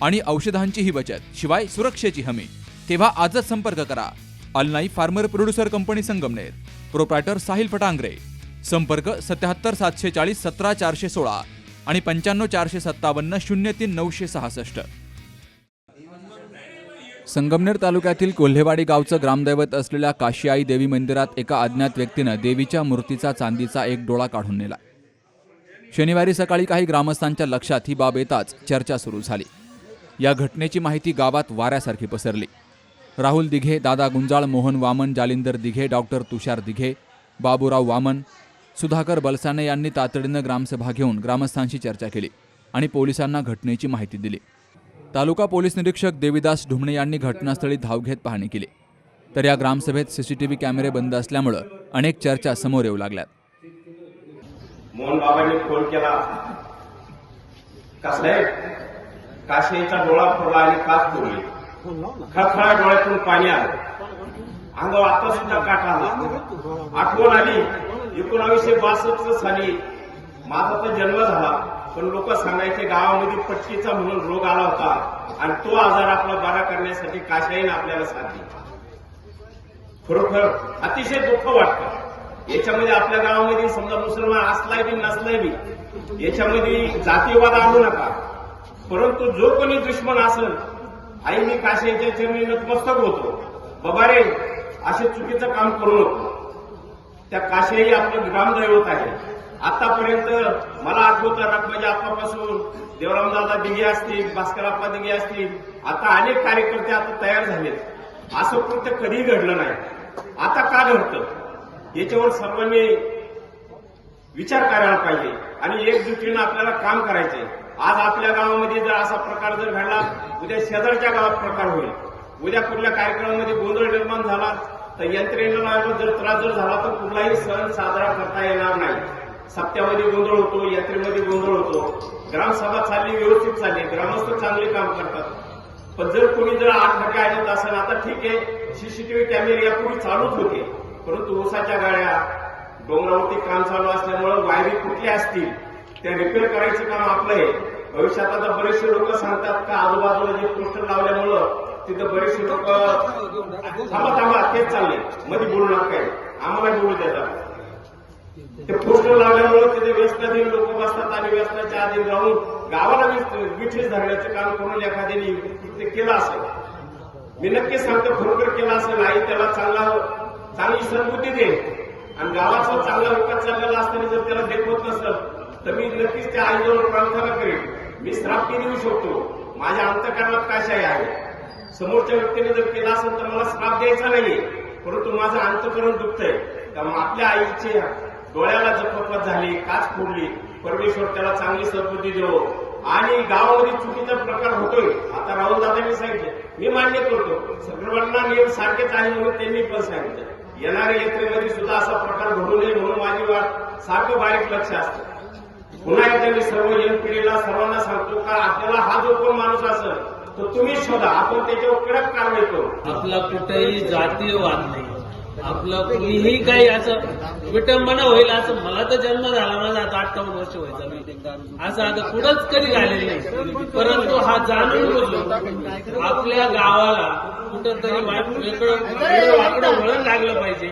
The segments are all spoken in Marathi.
आणि औषधांचीही बचत शिवाय सुरक्षेची हमी. तेव्हा आजच संपर्क करा. अलनाई farmer producer company Sangamner. Proprietor Sahil Phatangare. संपर्क सत्याहत्तर सातशे चाळीस सतरा चारशे सोळा आणि पंच्याण्णव चारशे सत्तावन्न शून्य तीन नऊशे सहासष्ट. संगमनेर तालुक्यातील कोल्हेवाडी गावचं ग्रामदैवत असलेल्या काशीआई देवी मंदिरात एका अज्ञात व्यक्तीनं देवीच्या मूर्तीचा चांदीचा एक डोळा काढून नेला. शनिवारी सकाळी काही ग्रामस्थांच्या लक्षात ही बाब येताच चर्चा सुरू झाली. या घटनेची माहिती गावात वाऱ्यासारखी पसरली. राहुल दिघे दादा गुंजाळ मोहन वामन जालिंदर दिघे डॉक्टर तुषार दिघे बाबूराव वामन सुधाकर बलसाने यांनी तातडीनं ग्रामसभा घेऊन ग्रामस्थांशी चर्चा केली आणि पोलिसांना घटनेची माहिती दिली. तालुका पोलीस निरीक्षक देविदास ढुमणे यांनी घटनास्थळी धाव घेत पाहणी केली. तर या ग्रामसभेत सीसीटीव्ही कॅमेरे बंद असल्यामुळं अनेक चर्चा समोर येऊ लागल्यात. मोहन बाबांनी फोन केला. काशीचा डोळा फोडला आणि काच फोडली खळखळा डोळ्यातून पाणी आलं. अंगावर आता सुद्धा काट आला. आठवण आली. एकोणावीसशे बासष्ट साली माझा तर जन्म झाला पण लोक सांगायचे गावामध्ये पट्टीचा म्हणून रोग आला होता आणि तो आजार आपला बरा करण्यासाठी काशाईनं आपल्याला साथ दिली खरोखर अतिशय दुःख वाटतं. याच्यामध्ये आपल्या गावामध्ये समजा मुसलमान असलाय बी नसलाय बी याच्यामध्ये जातीयवाद आणू नका. परंतु जो कोणी दुश्मन असेल आई मी काशीच्या चरणी नतमस्तक होतो बाबा रे असे चुकीचं काम करू नको. त्या काशी आपलं ग्रामदैवत आहे. आतापर्यंत मला आठवतं रखमाजी आप्पापासून देवरामदादा दिघे असतील भास्करप्पा दिघे असतील. आता अनेक कार्यकर्ते आता तयार झालेत. असं कृत्य कधीही घडलं नाही. आता का घडतं? याच्यावर सर्वांनी विचार करायला पाहिजे. आणि एकजुटीनं आपल्याला काम करायचंय. आज आपल्या गावामध्ये जर असा प्रकार जर घडला उद्या शेजारच्या गावात प्रकार होईल. उद्या कुठल्या कार्यक्रमामध्ये गोंधळ निर्माण झाला तर यंत्रणेला जर त्रास जर झाला तर कुठलाही सण साजरा करता येणार नाही. सप्त्यामध्ये गोंधळ होतो यात्रेमध्ये गोंधळ होतो. ग्रामसभा चालली व्यवस्थित चालली. ग्रामस्थ चांगले काम करतात. पण जर कोणी जर आठ फटके आणत असेल आता ठीक आहे सीसीटीव्ही कॅमेरे यापूर्वी चालूच होते. परंतु ओसाच्या गाड्या डोंगरावरती काम चालू असल्यामुळे वायरी कुठल्या असतील त्या रिपेअर करायचं काम आपलं आहे. भविष्यात आता बरेचसे लोक सांगतात का आजूबाजूला जे पोस्टर लावल्यामुळं तिथं बरेचसे लोक थांबा थांबा तेच चालले मध्ये बोलू नका आम्हाला बोलू देतात ते पोस्टर लावल्यामुळे तिथे व्यसनाधीन लोक बसतात आणि व्यसनाच्या आधी जाऊन गावाला विठीस धरण्याचं काम करून एखाद्याने ते केलं असेल. मी नक्कीच सांगतो खरोखर केला असेल आई त्याला चांगला चांगली सद्बुद्धी दे आणि गावाचा चांगला विकास चाललेला असताना जर त्याला देखवत नसेल तर मी नक्कीच त्या आईजवळ प्रार्थना करेन. मी श्राप्ती देऊ शकतो. माझ्या अंतकरणात काशाही आहे? समोरच्या व्यक्तीने जर केला असेल तर मला श्राप द्यायचा नाहीये. परंतु माझं अंतकरण दुखतंय. त्यामुळे आपल्या आईचे डोळ्याला जखमत झाली काच फोडली. परमेश्वर त्याला चांगली सद्बुद्धी देव. आणि गावामध्ये चुकीचा प्रकार होतोय. आता राहुल दादांनी सांगितलं. मी मान्य करतो. सर्वांना नियम सारखेच आहे म्हणून त्यांनी पण सांगितलं. येणाऱ्या यात्रेमध्ये सुद्धा असा प्रकार घडू नये म्हणून माझी वाट सारखं बारीक लक्ष असतं. पुन्हा एकदा मी सर्व यंग पिढीला सर्वांना सांगतो का आपल्याला हा जो कोण माणूस असेल तर तुम्ही शोधा. आपण त्याच्यावर कडक कारवाई करू. आपला कुठेही जातीय वाद नाही. आपलं कुणीही काही असं विटंबना होईल असं मला तर जन्म झाला माझा आता अठ्ठावन्न वर्ष व्हायचा असं आता कुठंच कधी झालेलं नाही. परंतु हा जाणून बोललो आपल्या गावाला कुठंतरी वाईट वाकडं वळण लागलं पाहिजे.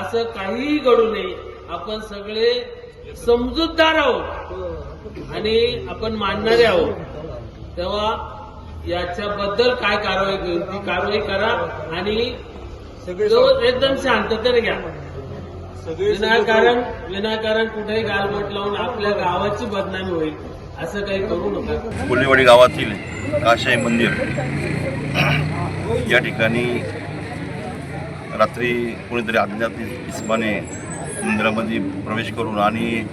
असं काहीही घडू नये. आपण सगळे समजूतदार आहोत. आणि आपण मानणारे आहोत. तेव्हा याच्याबद्दल काय कारवाई घेईल ती कारवाई करा आणि जो एकदम शांततेने घ्या. विनाकारण विनाकारण कुठेही गालबोट लावून आपल्या गावाची बदनामी होईल. असं काही करू नका. कोल्हेवाडी गावातील काशाई मंदिर या ठिकाणी रात्री कोणीतरी अज्ञात इस्माने मंदिरामध्ये प्रवेश करून आणि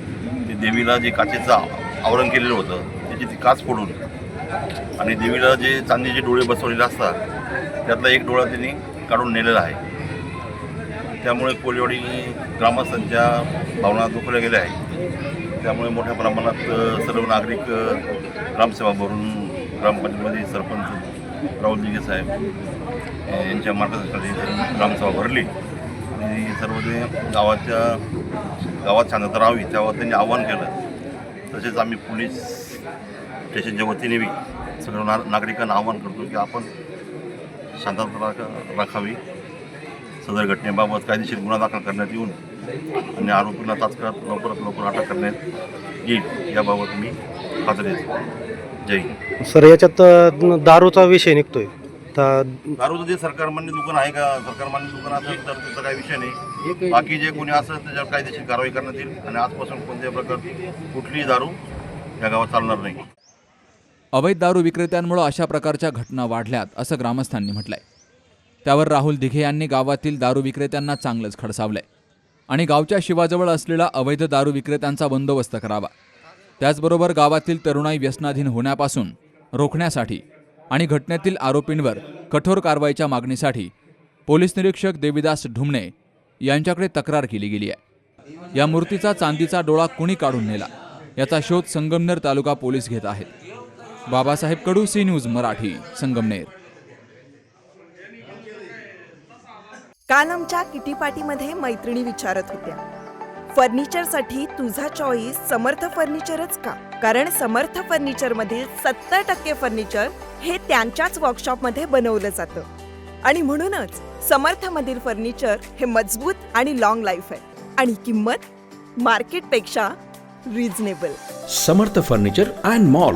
ते देवीला जे काचेचं आवरण केलेलं होतं त्याची ती काच फोडून आणि देवीला जे चांदीचे डोळे बसवलेले असतात त्यातला एक डोळा त्यांनी काढून नेलेला आहे. त्यामुळे कोळीवाडी ग्रामस्थांच्या भावना दुखल्या गेल्या आहेत. त्यामुळे मोठ्या प्रमाणात सर्व नागरिक ग्रामसेवा भरून ग्रामपंचायतमध्ये सरपंच राहुल दिघे साहेब यांच्या मार्गदर्शनाखाली ग्रामसभा भरली. आणि सर्व जे गावाच्या गावात शांतता राहावी त्यावर त्यांनी आवाहन केलं. तसेच आम्ही पोलीस स्टेशनच्या वतीने बी सर्व ना नागरिकांना आवाहन करतो की आपण शांतता राखा राखावी सदर घटनेबाबत कायदेशीर गुन्हा दाखल करण्यात येऊन आणि आरोपींना तात्काळ लवकरात लवकर अटक करण्यात येईल याबाबत मी खात्री देतो जय हिंद. सर याच्यात दारूचा विषय निघतोय. दारूचं जे सरकारमान्य दुकान आहे का? सरकारमान्य दुकान असेल तर त्याचा काही विषय नाही. बाकी जे कोणी असेल त्याच्यावर कायदेशीर कारवाई करण्यात येईल आणि आजपासून कोणत्याही प्रकारची कुठलीही दारू या गावात चालणार नाही. अवैध दारू विक्रेत्यांमुळे अशा प्रकारच्या घटना वाढल्यात असं ग्रामस्थांनी म्हटलंय. त्यावर राहुल दिघे यांनी गावातील दारू विक्रेत्यांना चांगलंच खडसावलंय आणि गावच्या शिवाजवळ असलेला अवैध दारू विक्रेत्यांचा बंदोबस्त करावा. त्याचबरोबर गावातील तरुणाई व्यसनाधीन होण्यापासून रोखण्यासाठी आणि घटनेतील आरोपींवर कठोर कारवाईच्या मागणीसाठी पोलीस निरीक्षक देविदास ढुमणे यांच्याकडे तक्रार केली गेली आहे. या मूर्तीचा चांदीचा डोळा कुणी काढून नेला? याचा शोध संगमनेर तालुका पोलीस घेत आहेत. Babasaheb Kadu C news Marathi Sangamner. काल आमच्या किटी पार्टीमध्ये मैत्रिणी विचारत होत्या. फर्निचरसाठी तुझा चॉईस समर्थ फर्निचरच का? कारण समर्थ फर्निचर मधील सत्तर टक्के फर्निचर हे त्यांच्याच वर्कशॉपमध्ये बनवलं जातं. आणि म्हणूनच समर्थ मधील फर्निचर हे मजबूत आणि लॉंग लाईफ आहे. आणि किंमत मार्केटपेक्षा reasonable Samarth furniture and mall.